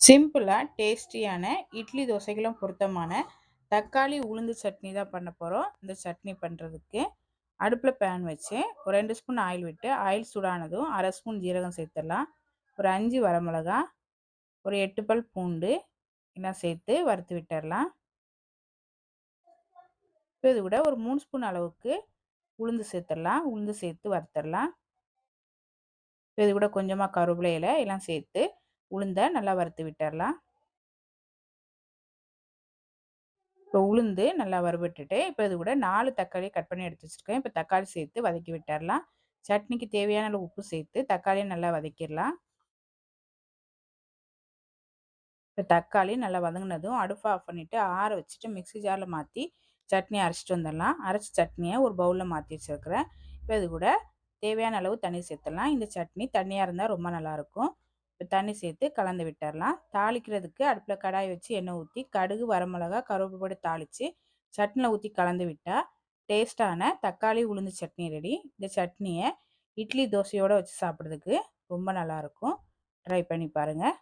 சிம்பிளாக டேஸ்டியான இட்லி தோசைகளும் பொருத்தமான தக்காளி உளுந்து சட்னி தான் பண்ண போகிறோம் இந்த சட்னி பண்ணுறதுக்கு அடுப்பில் பேன் வச்சு ஒரு ரெண்டு ஸ்பூன் ஆயில் விட்டு ஆயில் சூடானதும் அரை ஸ்பூன் ஜீரகம் சேர்த்துடலாம். ஒரு அஞ்சு வரமிளகா ஒரு எட்டு பல் பூண்டு எல்லாம் சேர்த்து வறுத்து விட்டுடலாம். இப்போ இது கூட ஒரு மூணு ஸ்பூன் அளவுக்கு உளுந்து சேர்த்துடலாம். உளுந்து சேர்த்து வறுத்துடலாம். இப்போ இது கூட கொஞ்சமாக கருவேப்பிலையில் எல்லாம் சேர்த்து உளுந்தை நல்லா வறுத்து விட்டுடலாம் இப்போ உளுந்து நல்லா வறுபட்டுட்டு இப்போ இது கூட நாலு தக்காளி கட் பண்ணி எடுத்து வச்சுருக்கேன். இப்போ தக்காளி சேர்த்து வதக்கி விட்டுடலாம் சட்னிக்கு தேவையான அளவு உப்பு சேர்த்து தக்காளியை நல்லா வதக்கிடலாம். இப்போ தக்காளி நல்லா வதங்கினதும் அடுப்பை ஆஃப் பண்ணிவிட்டு ஆற வச்சுட்டு மிக்சி ஜாரில் மாற்றி சட்னி அரைச்சிட்டு வந்துடலாம். அரைச்சி சட்னியை ஒரு பவுலில் மாற்றி வச்சுருக்கிறேன். இப்போ இது கூட தேவையான அளவு தண்ணி சேர்த்துடலாம். இந்த சட்னி தண்ணியாக இருந்தால் ரொம்ப நல்லாயிருக்கும் தண்ணி சேர்த்து கலந்து விட்டுடலாம் தாளிக்கிறதுக்கு அடுப்பில் கடாய் வச்சு எண்ணெய் ஊற்றி கடுகு வரமிளகா கருவேப்பிலை போட்டு தாளித்து சட்னியில் ஊற்றி கலந்து விட்டால் டேஸ்ட்டான தக்காளி உளுந்து சட்னி ரெடி இந்த சட்னியை இட்லி தோசையோடு வச்சு சாப்பிட்றதுக்கு ரொம்ப நல்லாயிருக்கும் ட்ரை பண்ணி பாருங்கள்